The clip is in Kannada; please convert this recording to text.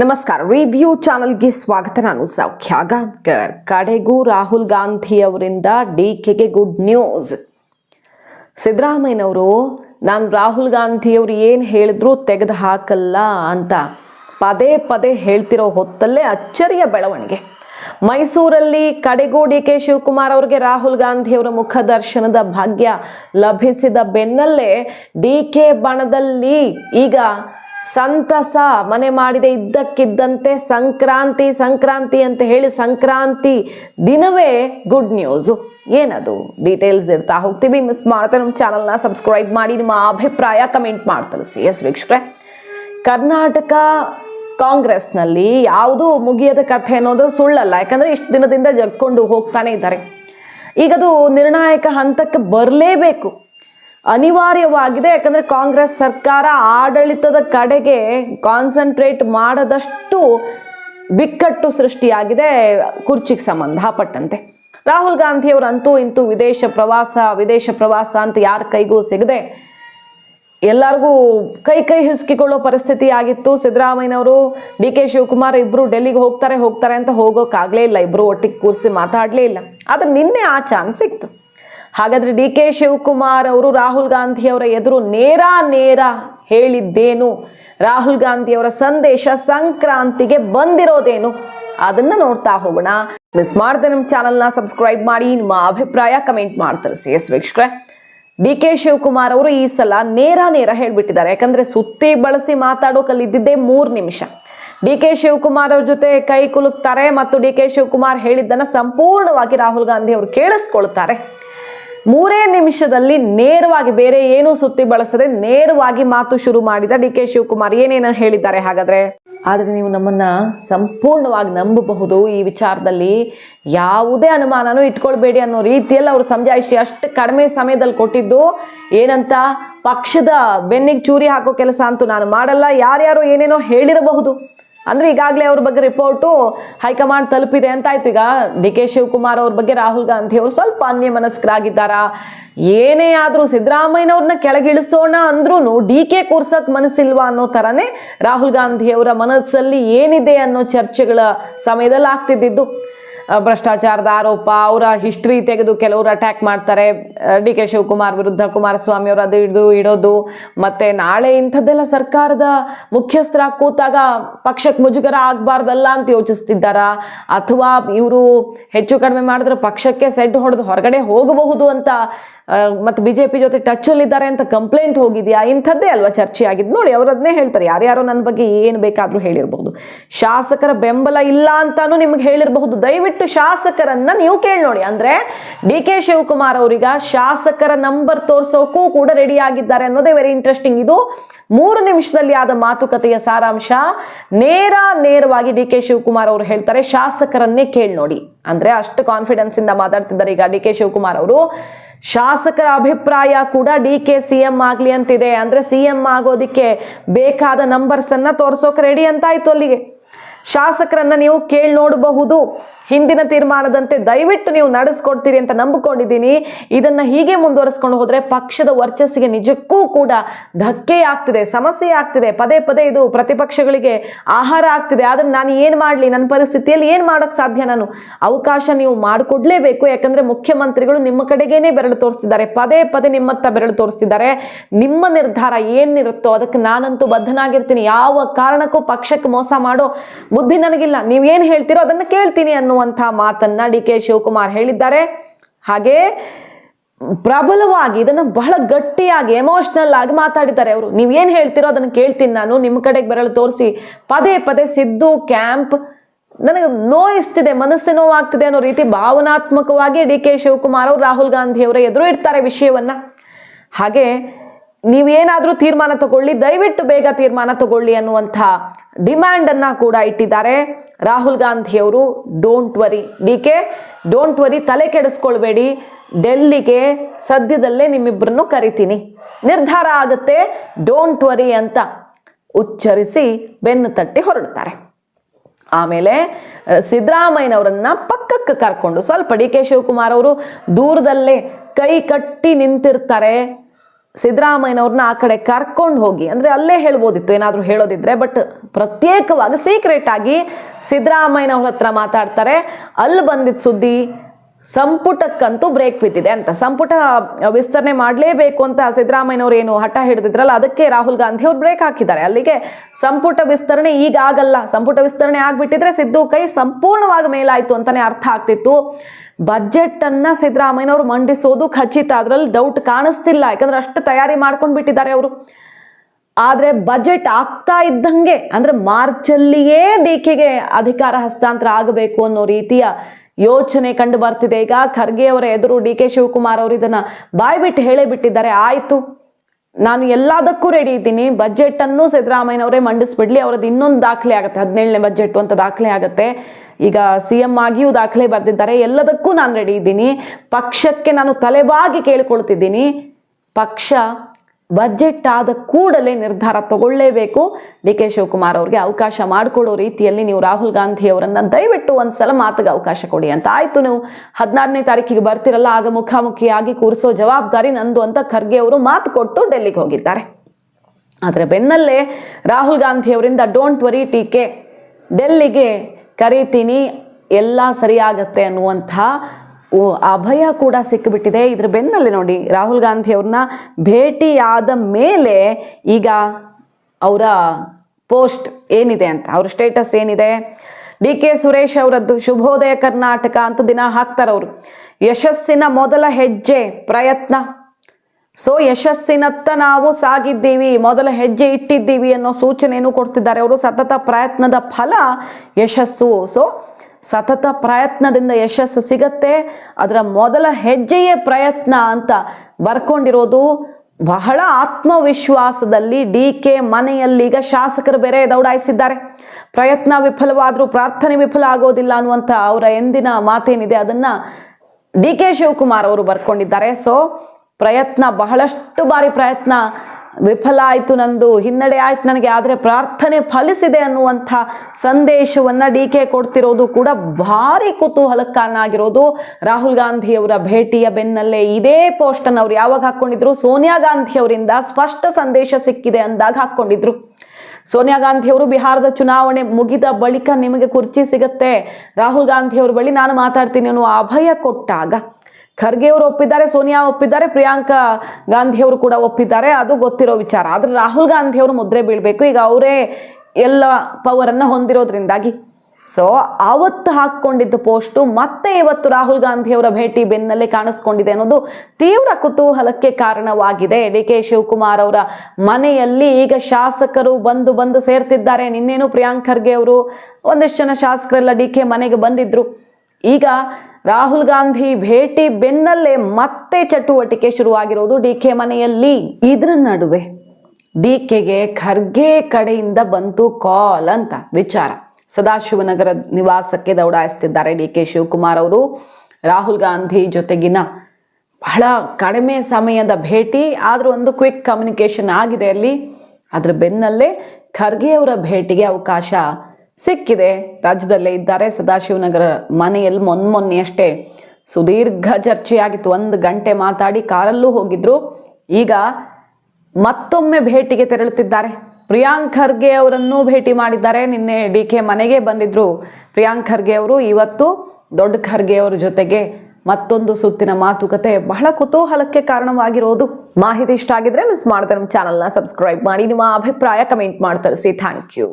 ನಮಸ್ಕಾರ. ರಿವ್ಯೂ ಚಾನಲ್ಗೆ ಸ್ವಾಗತ. ನಾನು ಸೌಖ್ಯ ಕಡೆಗೂ ರಾಹುಲ್ ಗಾಂಧಿ ಅವರಿಂದ ಡಿ ಕೆಗೆ ಗುಡ್ ನ್ಯೂಸ್ ಸಿದ್ದರಾಮಯ್ಯನವರು, ನಾನು ರಾಹುಲ್ ಗಾಂಧಿ ಅವರು ಏನು ಹೇಳಿದ್ರು ತೆಗೆದು ಹಾಕಲ್ಲ ಅಂತ ಪದೇ ಪದೇ ಹೇಳ್ತಿರೋ ಹೊತ್ತಲ್ಲೇ ಅಚ್ಚರಿಯ ಬೆಳವಣಿಗೆ. ಮೈಸೂರಲ್ಲಿ ಕಡೆಗೂ ಡಿ ಕೆ ಶಿವಕುಮಾರ್ ಅವರಿಗೆ ರಾಹುಲ್ ಗಾಂಧಿಯವರ ಮುಖ ದರ್ಶನದ ಭಾಗ್ಯ ಲಭಿಸಿದ ಬೆನ್ನಲ್ಲೇ ಡಿ ಕೆ ಬಣದಲ್ಲಿ ಈಗ ಸಂತಸ ಮನೆ ಮಾಡಿದೆ ಇದ್ದಕ್ಕಿದ್ದಂತೆ ಸಂಕ್ರಾಂತಿ ಸಂಕ್ರಾಂತಿ ಅಂತ ಹೇಳಿ ಸಂಕ್ರಾಂತಿ ದಿನವೇ ಗುಡ್ ನ್ಯೂಸು ಏನದು? ಡೀಟೇಲ್ಸ್ ಇರ್ತಾ ಹೋಗ್ತೀವಿ. ಮಿಸ್ ಮಾಡ್ತಾ ನಮ್ಮ ಚಾನಲ್ನ ಸಬ್ಸ್ಕ್ರೈಬ್ ಮಾಡಿ, ನಿಮ್ಮ ಅಭಿಪ್ರಾಯ ಕಮೆಂಟ್ ಮಾಡಿ ಸಿ ಎಸ್ ವೀಕ್ಷಕರೇ. ಕರ್ನಾಟಕ ಕಾಂಗ್ರೆಸ್ನಲ್ಲಿ ಯಾವುದು ಮುಗಿಯದ ಕಥೆ ಅನ್ನೋದು ಸುಳ್ಳಲ್ಲ. ಯಾಕಂದರೆ ಇಷ್ಟು ದಿನದಿಂದ ಜಗ್ಕೊಂಡು ಹೋಗ್ತಾನೆ ಇದ್ದಾರೆ. ಈಗದು ನಿರ್ಣಾಯಕ ಹಂತಕ್ಕೆ ಬರಲೇಬೇಕು. ಅನಿವಾರ್ಯವಾಗಿದೆ. ಯಾಕಂದರೆ ಕಾಂಗ್ರೆಸ್ ಸರ್ಕಾರ ಆಡಳಿತದ ಕಡೆಗೆ ಕಾನ್ಸಂಟ್ರೇಟ್ ಮಾಡದಷ್ಟು ಬಿಕ್ಕಟ್ಟು ಸೃಷ್ಟಿಯಾಗಿದೆ ಕುರ್ಚಿಗೆ ಸಂಬಂಧಪಟ್ಟಂತೆ ರಾಹುಲ್ ಗಾಂಧಿಯವರಂತೂ ಇಂತೂ ವಿದೇಶ ಪ್ರವಾಸ ವಿದೇಶ ಪ್ರವಾಸ ಅಂತ ಯಾರ ಕೈಗೂ ಸಿಗದೆ ಎಲ್ಲರಿಗೂ ಕೈ ಕೈ ಹಿಸ್ಕಿಕೊಳ್ಳೋ ಪರಿಸ್ಥಿತಿ ಆಗಿತ್ತು ಸಿದ್ದರಾಮಯ್ಯನವರು ಡಿ ಕೆ ಶಿವಕುಮಾರ್ ಇಬ್ಬರು ಡೆಲ್ಲಿಗೆ ಹೋಗ್ತಾರೆ ಹೋಗ್ತಾರೆ ಅಂತ ಹೋಗೋಕ್ಕಾಗಲೇ ಇಲ್ಲ. ಇಬ್ಬರು ಒಟ್ಟಿಗೆ ಕೂರಿಸಿ ಮಾತಾಡಲೇ ಇಲ್ಲ. ಆದರೆ ನಿನ್ನೆ ಆ ಚಾನ್ಸ್ ಸಿಕ್ತು. ಹಾಗಾದರೆ ಡಿ ಕೆ ಶಿವಕುಮಾರ್ ಅವರು, ರಾಹುಲ್ ಗಾಂಧಿ ಅವರ ಎದುರು ನೇರ ನೇರ ಹೇಳಿದ್ದೇನು? ರಾಹುಲ್ ಗಾಂಧಿ ಅವರ ಸಂದೇಶ ಸಂಕ್ರಾಂತಿಗೆ ಬಂದಿರೋದೇನು? ಅದನ್ನ ನೋಡ್ತಾ ಹೋಗೋಣ. ಮಿಸ್ ಮಾಡದೆ ನಮ್ಮ ಚಾನಲ್ನ ಸಬ್ಸ್ಕ್ರೈಬ್ ಮಾಡಿ, ನಿಮ್ಮ ಅಭಿಪ್ರಾಯ ಕಮೆಂಟ್ ಮಾಡ್ತಾರೆ ಸಿ ಎಸ್ ವೀಕ್ಷಕರೇ, ಡಿ ಕೆ ಶಿವಕುಮಾರ್ ಅವರು ಈ ಸಲ ನೇರ ನೇರ ಹೇಳ್ಬಿಟ್ಟಿದ್ದಾರೆ. ಯಾಕಂದ್ರೆ ಸುತ್ತಿ ಬಳಸಿ ಮಾತಾಡೋ ಕಲಿದ್ದಿದ್ದೇ ಮೂರು ನಿಮಿಷ. ಡಿ ಕೆ ಶಿವಕುಮಾರ್ ಅವ್ರ ಜೊತೆ ಕೈ ಕುಲುಕ್ತಾರೆ ಮತ್ತು ಡಿ ಕೆ ಶಿವಕುಮಾರ್ ಹೇಳಿದ್ದನ್ನ ಸಂಪೂರ್ಣವಾಗಿ ರಾಹುಲ್ ಗಾಂಧಿ ಅವರು ಕೇಳಿಸ್ಕೊಳ್ತಾರೆ. ಮೂರೇ ನಿಮಿಷದಲ್ಲಿ ನೇರವಾಗಿ ಬೇರೆ ಏನು ಸುತ್ತಿ ಬಳಸದೆ ನೇರವಾಗಿ ಮಾತು ಶುರು ಮಾಡಿದ ಡಿ ಕೆ ಶಿವಕುಮಾರ್. ಏನೇನು ಹೇಳಿದ್ದಾರೆ ಹಾಗಾದ್ರೆ? ಆದರೆ ನೀವು ನಮ್ಮನ್ನ ಸಂಪೂರ್ಣವಾಗಿ ನಂಬಬಹುದು. ಈ ವಿಚಾರದಲ್ಲಿ ಯಾವುದೇ ಅನುಮಾನನೂ ಇಟ್ಕೊಳ್ಬೇಡಿ ಅನ್ನೋ ರೀತಿಯಲ್ಲಿ ಅವರು ಸಮಜಾಯಿಷಿ ಅಷ್ಟು ಕಡಿಮೆ ಸಮಯದಲ್ಲಿ ಕೊಟ್ಟಿದ್ದು ಏನಂತ ಪಕ್ಷದ ಬೆನ್ನಿಗೆ ಚೂರಿ ಹಾಕೋ ಕೆಲಸ ಅಂತೂ ನಾನು ಮಾಡಲ್ಲ. ಯಾರ್ಯಾರು ಏನೇನೋ ಹೇಳಿರಬಹುದು. ಅಂದ್ರೆ ಈಗಾಗಲೇ ಅವ್ರ ಬಗ್ಗೆ ರಿಪೋರ್ಟು ಹೈಕಮಾಂಡ್ ತಲುಪಿದೆ ಅಂತ ಆಯ್ತು. ಈಗ ಡಿ ಕೆ ಶಿವಕುಮಾರ್ ಅವ್ರ ಬಗ್ಗೆ ರಾಹುಲ್ ಗಾಂಧಿ ಅವರು ಸ್ವಲ್ಪ ಅನ್ಯ ಮನಸ್ಕರಾಗಿದ್ದಾರಾ? ಏನೇ ಆದರೂ ಸಿದ್ದರಾಮಯ್ಯನವ್ರನ್ನ ಕೆಳಗಿಳಿಸೋಣ ಅಂದ್ರೂ ಡಿ ಕೆ ಕೂರ್ಸಕ್ ಮನಸ್ಸಿಲ್ವಾ ಅನ್ನೋ ಥರನೇ ರಾಹುಲ್ ಗಾಂಧಿ ಅವರ ಮನಸ್ಸಲ್ಲಿ ಏನಿದೆ ಅನ್ನೋ ಚರ್ಚೆಗಳ ಸಮಯದಲ್ಲಿ ಆಗ್ತಿದ್ದಿದ್ದು. ಭ್ರಷ್ಟಾಚಾರದ ಆರೋಪ, ಅವರ ಹಿಸ್ಟ್ರಿ ತೆಗೆದು ಕೆಲವರು ಅಟ್ಯಾಕ್ ಮಾಡ್ತಾರೆ. ಡಿ ಕೆ ಶಿವಕುಮಾರ್ ವಿರುದ್ಧ ಕುಮಾರಸ್ವಾಮಿ ಅವರು ಅದು ಹಿಡಿದು ಇಡೋದು. ಮತ್ತೆ ನಾಳೆ ಇಂಥದ್ದೆಲ್ಲ ಸರ್ಕಾರದ ಮುಖ್ಯಸ್ಥರ ಕೂತಾಗ ಪಕ್ಷಕ್ಕೆ ಮುಜುಗರ ಆಗಬಾರ್ದಲ್ಲ ಅಂತ ಯೋಚಿಸ್ತಿದ್ದಾರಾ? ಅಥವಾ ಇವರು ಹೆಚ್ಚು ಕಡಿಮೆ ಮಾಡಿದ್ರೆ ಪಕ್ಷಕ್ಕೆ ಸೆಡ್ ಹೊಡೆದು ಹೊರಗಡೆ ಹೋಗಬಹುದು ಅಂತ ಮತ್ತೆ ಬಿ ಜೆ ಪಿ ಜೊತೆ ಟಚ್ಚಲ್ಲಿದ್ದಾರೆ ಅಂತ ಕಂಪ್ಲೇಂಟ್ ಹೋಗಿದೆಯಾ? ಇಂಥದ್ದೇ ಅಲ್ವಾ ಚರ್ಚೆ ಆಗಿದ್ದು ನೋಡಿ ಅವ್ರು ಅದನ್ನೇ ಹೇಳ್ತಾರೆ. ಯಾರ್ಯಾರೋ ನನ್ನ ಬಗ್ಗೆ ಏನು ಬೇಕಾದರೂ ಹೇಳಿರಬಹುದು ಶಾಸಕರ ಬೆಂಬಲ ಇಲ್ಲ ಅಂತಾನು ನಿಮ್ಗೆ ಹೇಳಿರಬಹುದು. ದಯವಿಟ್ಟು ಶಾಸಕರನ್ನ ನೀವು ಕೇಳಿ ನೋಡಿ. ಅಂದ್ರೆ ಡಿ ಕೆ ಶಿವಕುಮಾರ್ ಅವರಿಗ ಶಾಸಕರ ನಂಬರ್ ತೋರಿಸೋಕ್ಕೂ ಕೂಡ ರೆಡಿ ಆಗಿದ್ದಾರೆ ಅನ್ನೋದೇ ವೆರಿ ಇಂಟ್ರೆಸ್ಟಿಂಗ್ ಇದು ಮೂರು ನಿಮಿಷದಲ್ಲಿ ಆದ ಮಾತುಕತೆಯ ಸಾರಾಂಶ ನೇರ ನೇರವಾಗಿ ಡಿ ಕೆ ಶಿವಕುಮಾರ್ ಅವರು ಹೇಳ್ತಾರೆ, ಶಾಸಕರನ್ನೇ ಕೇಳಿ ನೋಡಿ. ಅಂದ್ರೆ ಅಷ್ಟು ಕಾನ್ಫಿಡೆನ್ಸ್ ಇಂದ ಮಾತಾಡ್ತಿದ್ದಾರೆ ಈಗ ಡಿ ಕೆ ಶಿವಕುಮಾರ್ ಅವರು. ಶಾಸಕರ ಅಭಿಪ್ರಾಯ ಕೂಡ ಡಿ ಕೆ ಸಿ ಎಂ ಆಗ್ಲಿ ಅಂತಿದೆ. ಅಂದ್ರೆ ಸಿ ಎಂ ಆಗೋದಿಕ್ಕೆ ಬೇಕಾದ ನಂಬರ್ಸ್ ಅನ್ನ ತೋರ್ಸೋಕೆ ರೆಡಿ ಅಂತ ಆಯ್ತು ಅಲ್ಲಿಗೆ. ಶಾಸಕರನ್ನ ನೀವು ಕೇಳಿ ನೋಡಬಹುದು. ಹಿಂದಿನ ತೀರ್ಮಾನದಂತೆ ದಯವಿಟ್ಟು ನೀವು ನಡೆಸ್ಕೊಡ್ತೀರಿ ಅಂತ ನಂಬಿಕೊಂಡಿದ್ದೀನಿ. ಇದನ್ನ ಹೀಗೆ ಮುಂದುವರಿಸ್ಕೊಂಡು ಹೋದ್ರೆ ಪಕ್ಷದ ವರ್ಚಸ್ಸಿಗೆ ನಿಜಕ್ಕೂ ಕೂಡ ಧಕ್ಕೆ ಆಗ್ತಿದೆ, ಸಮಸ್ಯೆ ಆಗ್ತಿದೆ. ಪದೇ ಪದೇ ಇದು ಪ್ರತಿಪಕ್ಷಗಳಿಗೆ ಆಹಾರ ಆಗ್ತಿದೆ. ಅದನ್ನ ನಾನು ಏನು ಮಾಡಲಿ? ನನ್ನ ಪರಿಸ್ಥಿತಿಯಲ್ಲಿ ಏನು ಮಾಡೋಕ್ಕೆ ಸಾಧ್ಯ ನಾನು? ಅವಕಾಶ ನೀವು ಮಾಡಿಕೊಡ್ಲೇಬೇಕು. ಯಾಕಂದ್ರೆ ಮುಖ್ಯಮಂತ್ರಿಗಳು ನಿಮ್ಮ ಕಡೆಗೇನೆ ಬೆರಳು ತೋರಿಸ್ತಿದ್ದಾರೆ. ಪದೇ ಪದೇ ನಿಮ್ಮತ್ತ ಬೆರಳು ತೋರಿಸ್ತಿದ್ದಾರೆ. ನಿಮ್ಮ ನಿರ್ಧಾರ ಏನಿರುತ್ತೋ ಅದಕ್ಕೆ ನಾನಂತೂ ಬದ್ಧನಾಗಿರ್ತೀನಿ. ಯಾವ ಕಾರಣಕ್ಕೂ ಪಕ್ಷಕ್ಕೆ ಮೋಸ ಮಾಡೋ ಬುದ್ಧಿ ನನಗಿಲ್ಲ. ನೀವೇನು ಹೇಳ್ತೀರೋ ಅದನ್ನು ಕೇಳ್ತೀನಿ ಅನ್ನುವಂಥ ಮಾತನ್ನ ಡಿ ಕೆ ಶಿವಕುಮಾರ್ ಹೇಳಿದ್ದಾರೆ. ಹಾಗೆ ಪ್ರಬಲವಾಗಿ ಇದನ್ನು ಬಹಳ ಗಟ್ಟಿಯಾಗಿ ಎಮೋಷ್ನಲ್ ಆಗಿ ಮಾತಾಡಿದ್ದಾರೆ ಅವರು. ನೀವೇನು ಹೇಳ್ತೀರೋ ಅದನ್ನು ಕೇಳ್ತೀನಿ ನಾನು. ನಿಮ್ಮ ಕಡೆಗೆ ಬರಲು ತೋರಿಸಿ. ಪದೇ ಪದೇ ಸಿದ್ದು ಕ್ಯಾಂಪ್ ನನಗೆ ನೋಯಿಸ್ತಿದೆ, ಮನಸ್ಸು ನೋವಾಗ್ತಿದೆ ಅನ್ನೋ ರೀತಿ ಭಾವನಾತ್ಮಕವಾಗಿ ಡಿ ಕೆ ಶಿವಕುಮಾರ್ ಅವರು ರಾಹುಲ್ ಗಾಂಧಿ ಅವರ ಎದುರು ಇಡ್ತಾರೆ ವಿಷಯವನ್ನ. ಹಾಗೆ ನೀವೇನಾದರೂ ತೀರ್ಮಾನ ತಗೊಳ್ಳಿ, ದಯವಿಟ್ಟು ಬೇಗ ತೀರ್ಮಾನ ತಗೊಳ್ಳಿ ಅನ್ನುವಂಥ ಡಿಮ್ಯಾಂಡ್ ಅನ್ನ ಕೂಡ ಇಟ್ಟಿದ್ದಾರೆ. ರಾಹುಲ್ ಗಾಂಧಿ ಅವರು don't worry D K don't worry ತಲೆ ಕೆಡಿಸ್ಕೊಳ್ಬೇಡಿ. ಡೆಲ್ಲಿಗೆ ಸದ್ಯದಲ್ಲೇ ನಿಮ್ಮಿಬ್ಬರನ್ನು ಕರಿತೀನಿ. ನಿರ್ಧಾರ ಆಗುತ್ತೆ ಡೋಂಟ್ ವರಿ ಅಂತ ಉಚ್ಚರಿಸಿ ಬೆನ್ನು ತಟ್ಟಿ ಹೊರಡ್ತಾರೆ. ಆಮೇಲೆ ಸಿದ್ದರಾಮಯ್ಯನವರನ್ನ ಪಕ್ಕಕ್ಕೆ ಕರ್ಕೊಂಡು, ಸ್ವಲ್ಪ ಡಿ ಕೆ ಶಿವಕುಮಾರ್ ಅವರು ದೂರದಲ್ಲೇ ಕೈ ಕಟ್ಟಿ ನಿಂತಿರ್ತಾರೆ. ಸಿದ್ದರಾಮಯ್ಯನವ್ರನ್ನ ಆ ಕಡೆ ಕರ್ಕೊಂಡು ಹೋಗಿ, ಅಂದರೆ ಅಲ್ಲೇ ಹೇಳ್ಬೋದಿತ್ತು, ಏನಾದರೂ ಹೇಳೋದಿದ್ರೆ, ಬಟ್ ಪ್ರತ್ಯೇಕವಾಗಿ ಸೀಕ್ರೆಟ್ ಆಗಿ ಸಿದ್ದರಾಮಯ್ಯನವ್ರ ಹತ್ರ ಮಾತಾಡ್ತಾರೆ. ಅಲ್ಲಿ ಬಂದಿದ್ದ ಸುದ್ದಿ ಸಂಪುಟಕ್ಕಂತೂ ಬ್ರೇಕ್ ಬಿದ್ದಿದೆ ಅಂತ. ಸಂಪುಟ ವಿಸ್ತರಣೆ ಮಾಡಲೇಬೇಕು ಅಂತ ಸಿದ್ದರಾಮಯ್ಯನವ್ರು ಏನು ಹಠ ಹಿಡಿದಿದ್ರಲ್ಲ, ಅದಕ್ಕೆ ರಾಹುಲ್ ಗಾಂಧಿ ಅವ್ರು ಬ್ರೇಕ್ ಹಾಕಿದ್ದಾರೆ. ಅಲ್ಲಿಗೆ ಸಂಪುಟ ವಿಸ್ತರಣೆ ಈಗ ಆಗಲ್ಲ. ಸಂಪುಟ ವಿಸ್ತರಣೆ ಆಗಿಬಿಟ್ಟಿದ್ರೆ ಸಿದ್ದು ಕೈ ಸಂಪೂರ್ಣವಾಗಿ ಮೇಲಾಯಿತು ಅಂತಾನೆ ಅರ್ಥ ಆಗ್ತಿತ್ತು. ಬಜೆಟ್ ಅನ್ನ ಮಂಡಿಸೋದು ಖಚಿತ. ಅದರಲ್ಲಿ ಡೌಟ್ ಕಾಣಿಸ್ತಿಲ್ಲ. ಯಾಕಂದ್ರೆ ಅಷ್ಟು ತಯಾರಿ ಮಾಡ್ಕೊಂಡು ಬಿಟ್ಟಿದ್ದಾರೆ ಅವರು. ಆದರೆ ಬಜೆಟ್ ಆಗ್ತಾ ಇದ್ದಂಗೆ, ಅಂದರೆ ಮಾರ್ಚಲ್ಲಿಯೇ ಡಿ ಕೆಗೆ ಅಧಿಕಾರ ಹಸ್ತಾಂತರ ಆಗಬೇಕು ಅನ್ನೋ ರೀತಿಯ ಯೋಚನೆ ಕಂಡು ಬರ್ತಿದೆ. ಈಗ ಖರ್ಗೆ ಅವರ ಎದುರು ಡಿ ಕೆ ಶಿವಕುಮಾರ್ ಅವರು ಇದನ್ನ ಬಾಯ್ಬಿಟ್ಟು ಹೇಳೇ ಬಿಟ್ಟಿದ್ದಾರೆ. ಆಯಿತು. ನಾನು ಎಲ್ಲದಕ್ಕೂ ರೆಡಿ ಇದ್ದೀನಿ. ಬಜೆಟನ್ನು ಸಿದ್ದರಾಮಯ್ಯನವರೇ ಮಂಡಿಸ್ಬಿಡ್ಲಿ. ಅವ್ರದ್ದು ಇನ್ನೊಂದು ದಾಖಲೆ ಆಗುತ್ತೆ. ಹದಿನೇಳನೇ ಬಜೆಟ್ ಅಂತ ದಾಖಲೆ ಆಗುತ್ತೆ. ಈಗ ಸಿ ಎಂ ಆಗಿಯೂ ದಾಖಲೆ ಬರೆದಿದ್ದಾರೆ. ಎಲ್ಲದಕ್ಕೂ ನಾನು ರೆಡಿ ಇದ್ದೀನಿ. ಪಕ್ಷಕ್ಕೆ ನಾನು ತಲೆಬಾಗಿ ಕೇಳಿಕೊಳ್ತಿದ್ದೀನಿ. ಪಕ್ಷ ಬಜೆಟ್ ಆದ ಕೂಡಲೇ ನಿರ್ಧಾರ ತಗೊಳ್ಳೇಬೇಕು. ಡಿ ಕೆ ಶಿವಕುಮಾರ್ ಅವ್ರಿಗೆ ಅವಕಾಶ ಮಾಡಿಕೊಡೋ ರೀತಿಯಲ್ಲಿ ನೀವು ರಾಹುಲ್ ಗಾಂಧಿ ಅವರನ್ನು ದಯವಿಟ್ಟು ಒಂದ್ಸಲ ಮಾತಿಗೆ ಅವಕಾಶ ಕೊಡಿ ಅಂತ. ಆಯಿತು ನೀವು ಹದಿನಾರನೇ ತಾರೀಕಿಗೆ ಬರ್ತಿರಲ್ಲ, ಆಗ ಮುಖಾಮುಖಿಯಾಗಿ ಕೂರಿಸೋ ಜವಾಬ್ದಾರಿ ನಂದು ಅಂತ ಖರ್ಗೆ ಅವರು ಮಾತು ಕೊಟ್ಟು ಡೆಲ್ಲಿಗೆ ಹೋಗಿದ್ದಾರೆ. ಆದರೆ ಬೆನ್ನಲ್ಲೇ ರಾಹುಲ್ ಗಾಂಧಿ ಅವರಿಂದ ಡೋಂಟ್ ವರಿ ಟೀಕೆ ಡೆಲ್ಲಿಗೆ ಕರೀತೀನಿ, ಎಲ್ಲ ಸರಿಯಾಗತ್ತೆ ಅನ್ನುವಂಥ ಅಭಯ ಕೂಡ ಸಿಕ್ಕಿಬಿಟ್ಟಿದೆ. ಇದ್ರ ಬೆನ್ನಲ್ಲೇ ನೋಡಿ, ರಾಹುಲ್ ಗಾಂಧಿ ಅವ್ರನ್ನ ಭೇಟಿಯಾದ ಮೇಲೆ ಈಗ ಅವರ ಪೋಸ್ಟ್ ಏನಿದೆ ಅಂತ, ಅವ್ರ ಸ್ಟೇಟಸ್ ಏನಿದೆ? ಡಿ ಕೆ ಸುರೇಶ್ ಅವರದ್ದು ಶುಭೋದಯ ಕರ್ನಾಟಕ ಅಂತ ದಿನ ಹಾಕ್ತಾರೆ ಅವರು. ಯಶಸ್ಸಿನ ಮೊದಲ ಹೆಜ್ಜೆ ಪ್ರಯತ್ನ. ಸೊ ಯಶಸ್ಸಿನತ್ತ ನಾವು ಸಾಗಿದ್ದೀವಿ, ಮೊದಲ ಹೆಜ್ಜೆ ಇಟ್ಟಿದ್ದೀವಿ ಅನ್ನೋ ಸೂಚನೆಯನ್ನು ಕೊಡ್ತಿದ್ದಾರೆ. ಅವರು ಸತತ ಪ್ರಯತ್ನದ ಫಲ ಯಶಸ್ಸು. ಸೊ ಸತತ ಪ್ರಯತ್ನದಿಂದ ಯಶಸ್ಸು ಸಿಗತ್ತೆ. ಅದರ ಮೊದಲ ಹೆಜ್ಜೆಯೇ ಪ್ರಯತ್ನ ಅಂತ ಬರ್ಕೊಂಡಿರೋದು ಬಹಳ ಆತ್ಮವಿಶ್ವಾಸದಲ್ಲಿ ಡಿ ಕೆ ಮನೆಯಲ್ಲಿ ಈಗ ಶಾಸಕರು ಬೇರೆ ದೌಡಾಯಿಸಿದ್ದಾರೆ. ಪ್ರಯತ್ನ ವಿಫಲವಾದರೂ ಪ್ರಾರ್ಥನೆ ವಿಫಲ ಆಗೋದಿಲ್ಲ ಅನ್ನುವಂಥ ಅವರ ಎಂದಿನ ಮಾತೇನಿದೆ, ಅದನ್ನ ಡಿ ಕೆ ಶಿವಕುಮಾರ್ ಅವರು ಬರ್ಕೊಂಡಿದ್ದಾರೆ. ಸೊ ಪ್ರಯತ್ನ ಬಹಳಷ್ಟು ಬಾರಿ ಪ್ರಯತ್ನ ವಿಫಲ ಆಯಿತು ನಂದು, ಹಿನ್ನಡೆ ಆಯ್ತು ನನಗೆ, ಆದರೆ ಪ್ರಾರ್ಥನೆ ಫಲಿಸಿದೆ ಅನ್ನುವಂಥ ಸಂದೇಶವನ್ನು ಡಿ ಕೆ ಕೊಡ್ತಿರೋದು ಕೂಡ ಭಾರಿ ಕುತೂಹಲಕ್ಕಾನಾಗಿರೋದು. ರಾಹುಲ್ ಗಾಂಧಿಯವರ ಭೇಟಿಯ ಬೆನ್ನಲ್ಲೇ ಇದೇ ಪೋಸ್ಟನ್ನು ಅವ್ರು ಯಾವಾಗ ಹಾಕ್ಕೊಂಡಿದ್ರು? ಸೋನಿಯಾ ಗಾಂಧಿಯವರಿಂದ ಸ್ಪಷ್ಟ ಸಂದೇಶ ಸಿಕ್ಕಿದೆ ಅಂದಾಗ ಹಾಕ್ಕೊಂಡಿದ್ರು. ಸೋನಿಯಾ ಗಾಂಧಿಯವರು ಬಿಹಾರದ ಚುನಾವಣೆ ಮುಗಿದ ಬಳಿಕ ನಿಮಗೆ ಕುರ್ಚಿ ಸಿಗತ್ತೆ. ರಾಹುಲ್ ಗಾಂಧಿ ಅವ್ರ ಬಳಿ ನಾನು ಮಾತಾಡ್ತೀನಿ ಅನ್ನೋ ಅಭಯ ಕೊಟ್ಟಾಗ ಖರ್ಗೆ ಅವರು ಒಪ್ಪಿದ್ದಾರೆ, ಸೋನಿಯಾ ಒಪ್ಪಿದ್ದಾರೆ, ಪ್ರಿಯಾಂಕಾ ಗಾಂಧಿ ಅವರು ಕೂಡ ಒಪ್ಪಿದ್ದಾರೆ. ಅದು ಗೊತ್ತಿರೋ ವಿಚಾರ. ಆದ್ರೆ ರಾಹುಲ್ ಗಾಂಧಿ ಅವರು ಮುದ್ರೆ ಬೀಳಬೇಕು. ಈಗ ಅವರೇ ಎಲ್ಲ ಪವರನ್ನು ಹೊಂದಿರೋದ್ರಿಂದಾಗಿ. ಸೊ ಆವತ್ತು ಹಾಕ್ಕೊಂಡಿದ್ದ ಪೋಸ್ಟು ಮತ್ತೆ ಇವತ್ತು ರಾಹುಲ್ ಗಾಂಧಿ ಅವರ ಭೇಟಿ ಬೆನ್ನಲ್ಲೇ ಕಾಣಿಸ್ಕೊಂಡಿದೆ ಅನ್ನೋದು ತೀವ್ರ ಕುತೂಹಲಕ್ಕೆ ಕಾರಣವಾಗಿದೆ. ಡಿ ಕೆ ಶಿವಕುಮಾರ್ ಅವರ ಮನೆಯಲ್ಲಿ ಈಗ ಶಾಸಕರು ಬಂದು ಬಂದು ಸೇರ್ತಿದ್ದಾರೆ. ನಿನ್ನೇನು ಪ್ರಿಯಾಂಕ್ ಖರ್ಗೆ ಅವರು ಒಂದಿಷ್ಟು ಜನ ಶಾಸಕರೆಲ್ಲ ಡಿ ಕೆ ಮನೆಗೆ ಬಂದಿದ್ರು. ಈಗ ರಾಹುಲ್ ಗಾಂಧಿ ಭೇಟಿ ಬೆನ್ನಲ್ಲೇ ಮತ್ತೆ ಚಟುವಟಿಕೆ ಶುರುವಾಗಿರೋದು ಡಿ ಕೆ ಮನೆಯಲ್ಲಿ. ಇದ್ರ ನಡುವೆ ಡಿ ಕೆಗೆ ಖರ್ಗೆ ಕಡೆಯಿಂದ ಬಂತು ಕಾಲ್ ಅಂತ ವಿಚಾರ. ಸದಾಶಿವನಗರ ನಿವಾಸಕ್ಕೆ ದೌಡಾಯಿಸ್ತಿದ್ದಾರೆ ಡಿ ಕೆ ಶಿವಕುಮಾರ್ ಅವರು. ರಾಹುಲ್ ಗಾಂಧಿ ಜೊತೆಗಿನ ಬಹಳ ಕಡಿಮೆ ಸಮಯದ ಭೇಟಿ, ಆದರೂ ಒಂದು ಕ್ವಿಕ್ ಕಮ್ಯುನಿಕೇಷನ್ ಆಗಿದೆ ಅಲ್ಲಿ. ಅದರ ಬೆನ್ನಲ್ಲೇ ಖರ್ಗೆ ಅವರ ಭೇಟಿಗೆ ಅವಕಾಶ ಸಿಕ್ಕಿದೆ. ರಾಜ್ಯದಲ್ಲೇ ಇದ್ದಾರೆ. ಸದಾಶಿವನಗರ ಮನೆಯಲ್ಲಿ ಮೊನ್ನೆ ಮೊನ್ನೆಯಷ್ಟೇ ಸುದೀರ್ಘ ಚರ್ಚೆಯಾಗಿತ್ತು. ಒಂದು ಗಂಟೆ ಮಾತಾಡಿ ಕಾರಲ್ಲೂ ಹೋಗಿದ್ರು. ಈಗ ಮತ್ತೊಮ್ಮೆ ಭೇಟಿಗೆ ತೆರಳುತ್ತಿದ್ದಾರೆ. ಪ್ರಿಯಾಂಕ್ ಖರ್ಗೆ ಅವರನ್ನು ಭೇಟಿ ಮಾಡಿದ್ದಾರೆ. ನಿನ್ನೆ ಡಿ ಕೆ ಮನೆಗೆ ಬಂದಿದ್ರು. ಪ್ರಿಯಾಂಕ್ ಖರ್ಗೆ ಅವರು ಇವತ್ತು ದೊಡ್ಡ ಖರ್ಗೆ ಅವರ ಜೊತೆಗೆ ಮತ್ತೊಂದು ಸುತ್ತಿನ ಮಾತುಕತೆ ಬಹಳ ಕುತೂಹಲಕ್ಕೆ ಕಾರಣವಾಗಿರೋದು. ಮಾಹಿತಿ ಇಷ್ಟ ಆಗಿದ್ರೆ ಮಿಸ್ ಮಾಡ್ತಾರೆ ನಮ್ಮ ಚಾನಲ್ನ ಸಬ್ಸ್ಕ್ರೈಬ್ ಮಾಡಿ. ನಿಮ್ಮ ಅಭಿಪ್ರಾಯ ಕಮೆಂಟ್ ಮಾಡಿ ಥ್ಯಾಂಕ್ ಯು.